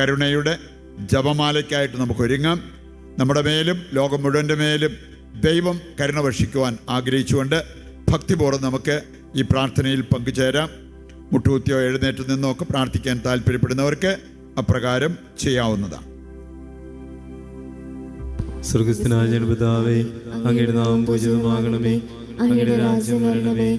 കരുണയുടെ ജപമാലയ്ക്കായിട്ട് നമുക്ക് ഒരുങ്ങാം. നമ്മുടെ മേലും ലോകം മുഴുവന്റെ മേലും ദൈവം കരുണ വർഷിക്കുവാൻ ആഗ്രഹിച്ചുകൊണ്ട് ഭക്തിപൂർവം നമുക്ക് ഈ പ്രാർത്ഥനയിൽ പങ്കുചേരാം. മുട്ടുകുത്തിയോ എഴുന്നേറ്റ് നിന്നോ ഒക്കെ പ്രാർത്ഥിക്കാൻ താല്പര്യപ്പെടുന്നവർക്ക് അപ്രകാരം ചെയ്യാവുന്നതാണ്. സ്വർഗസ്ഥനായ ജനപിതാവേ അങ്ങയുടെ നാമം പൂജിതമാകണമേ. അങ്ങയുടെ രാജ്യം വരണമേ.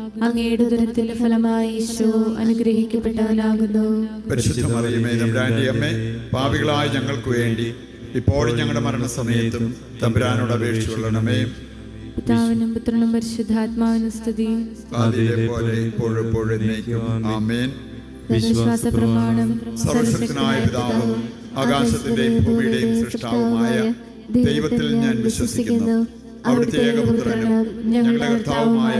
അങ്ങയുടെ ദുരത്തിന്റെ ഫലമായി ഈശോ അനുഗ്രഹിക്കപ്പെട്ടവനാകുന്നു പരിശുദ്ധ മറിയമേ തമ്പുരാന്റെ അമ്മേ പാപികളായ ഞങ്ങൾക്ക് വേണ്ടി ഇപ്പോഴും ഞങ്ങളുടെ മരണസമയത്തും തമ്പുരാനോട് അപേക്ഷിച്ചുകൊള്ളണമേ പിതാവിനും പുത്രനും പരിശുദ്ധാത്മാവിനും സ്തുതി പോലെ ഇപ്പോഴും എന്നേക്കും. ആമേൻ. വിശ്വാസ പ്രമാണം സർവശക്തനായ പിതാവും ആകാശത്തിന്റെയും ഭൂമിയുടെയും സൃഷ്ടാവുമായ ദൈവത്തിൽ ഞാൻ വിശ്വസിക്കുന്നു. അവിടുത്തെ ഏകപുത്രനും ഞങ്ങളുടെ കർത്താവുമായ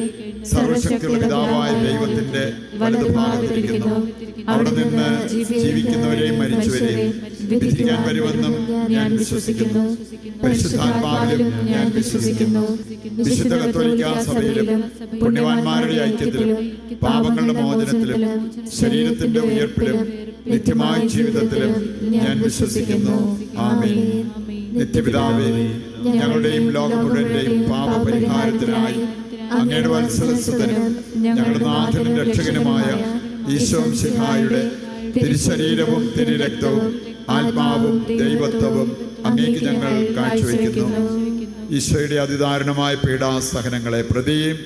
സർവശക്തിയുള്ള പിതാവായ ദൈവത്തിന്റെ വലതുഭാഗത്തിരിക്കുന്നു അവിടെ നിന്ന് ജീവിക്കുന്നവരെയും മരിച്ചവരെയും വിധിക്കാൻ വരുമെന്നും ഞാൻ വിശ്വസിക്കുന്നു. പരിശുദ്ധാത്മാവിലും ഞാൻ വിശ്വസിക്കുന്നു. വിശുദ്ധ കത്തോലിക്ക സഭയിലും പുണ്യവാന്മാരുടെ ഐക്യത്തിലും പാപങ്ങളുടെ മോചനത്തിലും ശരീരത്തിന്റെ ഉയർപ്പിലും നിത്യമായ ജീവിതത്തിലും ഞാൻ വിശ്വസിക്കുന്നു. ആമേ നിത്യപിതാവേ ഞങ്ങളുടെയും ലോകം മുഴുവന്റെയും പാപപരിഹാരത്തിനായി അങ്ങയുടെ വത്സലസുതനും ഞങ്ങളുടെ നാഥനും രക്ഷകനുമായ ഈശോ സിഹായുടെ തിരുശരീരവും തിരുരക്തവും ആത്മാവും ദൈവത്വവും അങ്ങേക്ക് ഞങ്ങൾ കാഴ്ചവെക്കുന്നു. ഈശോയുടെ അതിദാരുണമായ പീഡാസഹനങ്ങളെ പ്രതിയും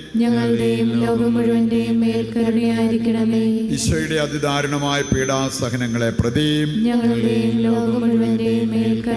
ഈശോയുടെ അതിദാരുണമായ പീഡാസഹനങ്ങളെ പ്രതിയും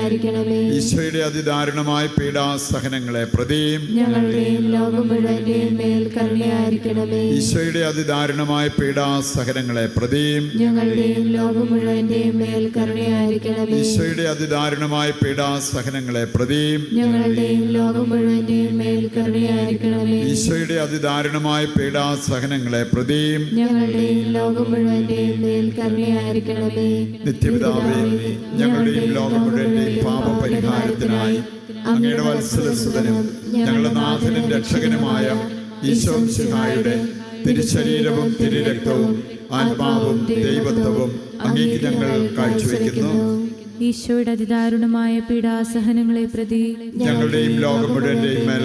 കരുണയായിരിക്കണമേ ഈശോയുടെ അതിദാരുണമായ പീഡാസഹനങ്ങളെ പ്രതിയും ഞങ്ങളുടെയും ലോകം മുഴുവന്റെയും മേൽ കരുണയായിരിക്കണമേ. ഈശോയുടെ അതിദാരുണമായ പീഡാസഹനങ്ങളെ പ്രതിയും ഞങ്ങളുടെയും ലോകം മുഴുവന്റെയും മേൽ കരുണയായിരിക്കണമേ. ഈശോയുടെ അതിദാരുണമായ പീഡാസഹനങ്ങളെ പ്രതിയും ഞങ്ങളുടെയും ലോകം മുഴുവന്റെയും മേൽ കരുണയായിരിക്കണമേ. ഈശോയുടെ അതിദാരുണമായ പീഡാസഹനങ്ങളെ പ്രതിയും ഞങ്ങളുടെയും ലോകം മുഴുവന്റെയും മേൽ കരുണയായിരിക്കണമേ. നിത്യപിതാവേ ഞങ്ങളുടെയും ലോകം മുഴുവന്റെയും പാപപരിഹാരത്തിനായി അങ്ങയുടെ വത്സലസുതനും ഞങ്ങളുടെ നാഥനും രക്ഷകനുമായ ഈശോ സിഹായുടെ തിരുശരീരവും തിരുരക്തവും ആത്മാവും ദൈവത്വവും അങ്ങേക്ക് ഞങ്ങൾ കാഴ്ചവെക്കുന്നു. ഈശോയുടെ അതിദാരുണമായ പീഡാസഹനങ്ങളെ പ്രതി ഞങ്ങളുടെയും ലോകം മുഴുവന്റെയും മേൽ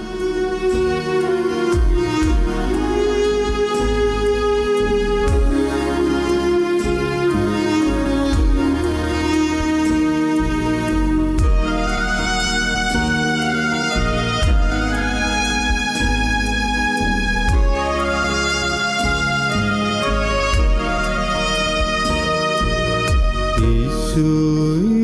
ഈശോയുടെ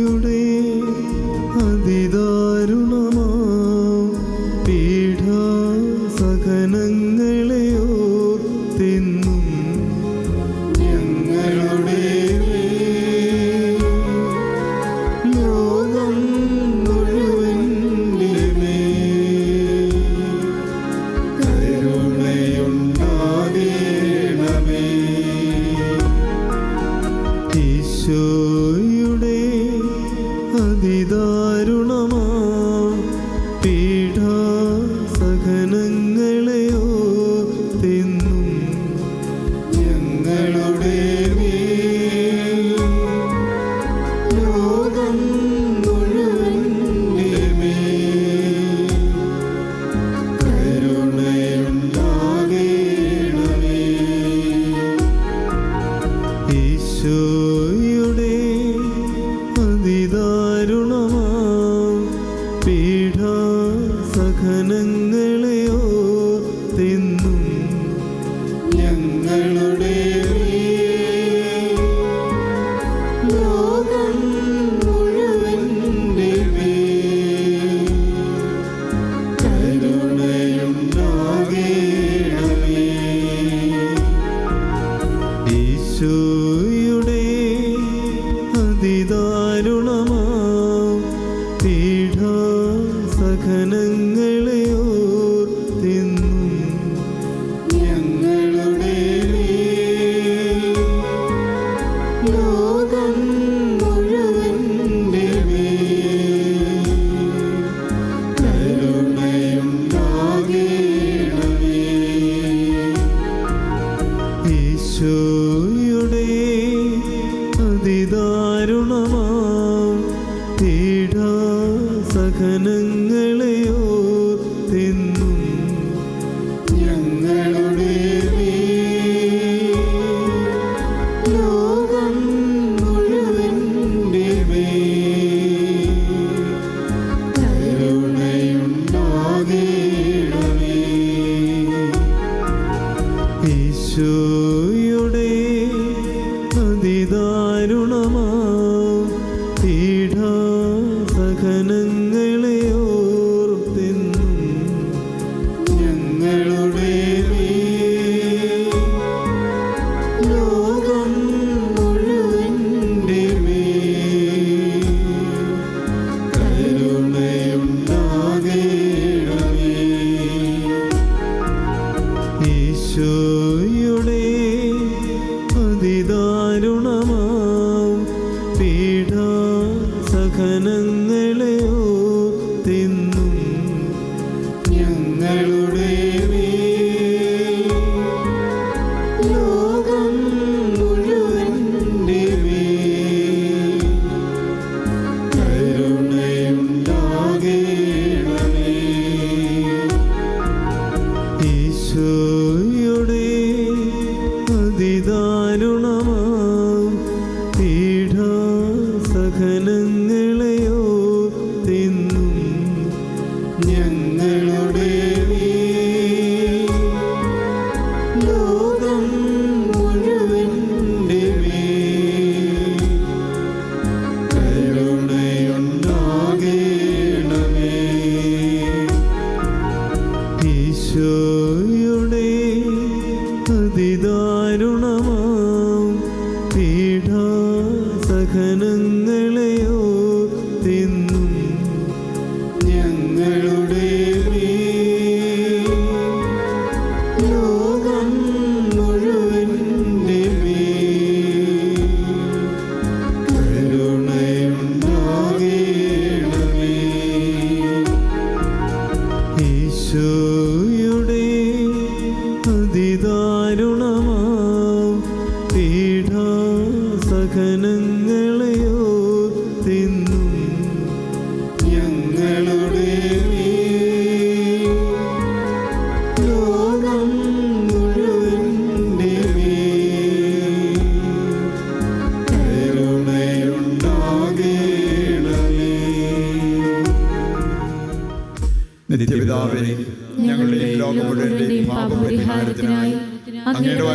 feel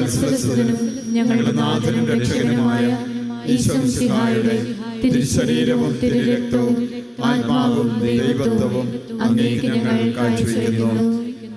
വത്സലസുതനും ഞങ്ങളുടെ നാഥനും രക്ഷകനുമായ ഈശ്വരസിഹായുടെ തിരുശരീരവും തിരുരക്തവും ആത്മാവും ദൈവത്വവും അങ്ങേക്ക് ഞങ്ങൾ കാഴ്ചവെക്കുന്നു.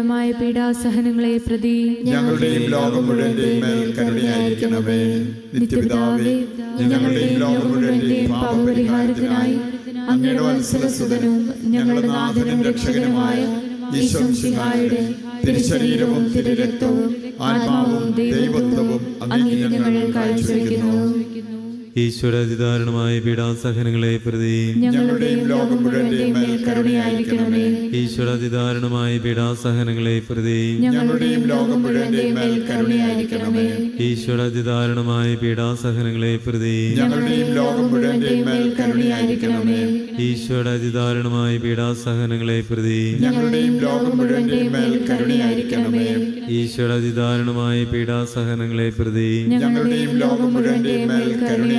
അതിദാരുണമായ പീഡാസഹനങ്ങളെ പ്രതി ഞങ്ങളുടെയും ലോകം മുഴുവന്റെയും മേൽ കരുണയായിരിക്കണമേ. നിത്യപിതാവേ ഞങ്ങളുടെയും ലോകം മുഴുവന്റെയും പാപപരിഹാരത്തിനായി അങ്ങയുടെ വത്സരസുതനും ഞങ്ങളുടെ നാഥനും രക്ഷകനുമായ ഈശ്വരസിഹായുടെ തിരുശരീരവും തിരുരക്തവും ആത്മാവും ദൈവത്വവും അങ്ങനെ ഞങ്ങൾ കാഴ്ചവെക്കുന്നു. ഈശ്വര അതിദാരുണമായ പീഡാസഹനങ്ങളെ പ്രതി ഞങ്ങളുടെയും ലോകം മുഴുവന്റെയും കരുണയായിരിക്കണമേ. പീഡാസഹനങ്ങളെ പ്രതി ഞങ്ങളുടെയും ലോകം മുഴുവന്റെയും കരുണയായിരിക്കണമേ. പീഡാസഹനങ്ങളെ പ്രതി ഞങ്ങളുടെയും ലോകം മുഴുവന്റെയും കരുണയായിരിക്കണമേ. പീഡാസഹനങ്ങളെ പ്രതി ഞങ്ങളുടെയും ലോകം മുഴുവന്റെയും കരുണയായിരിക്കണമേ. പീഡാസഹനങ്ങളെ പ്രതി ഞങ്ങളുടെയും ലോകം മുഴുവന്റെയും മേൽ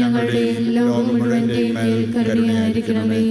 ഞങ്ങളുടെയും ലോകം മുഴുവന്റെയും മേൽ കരുണയായിരിക്കണമേ.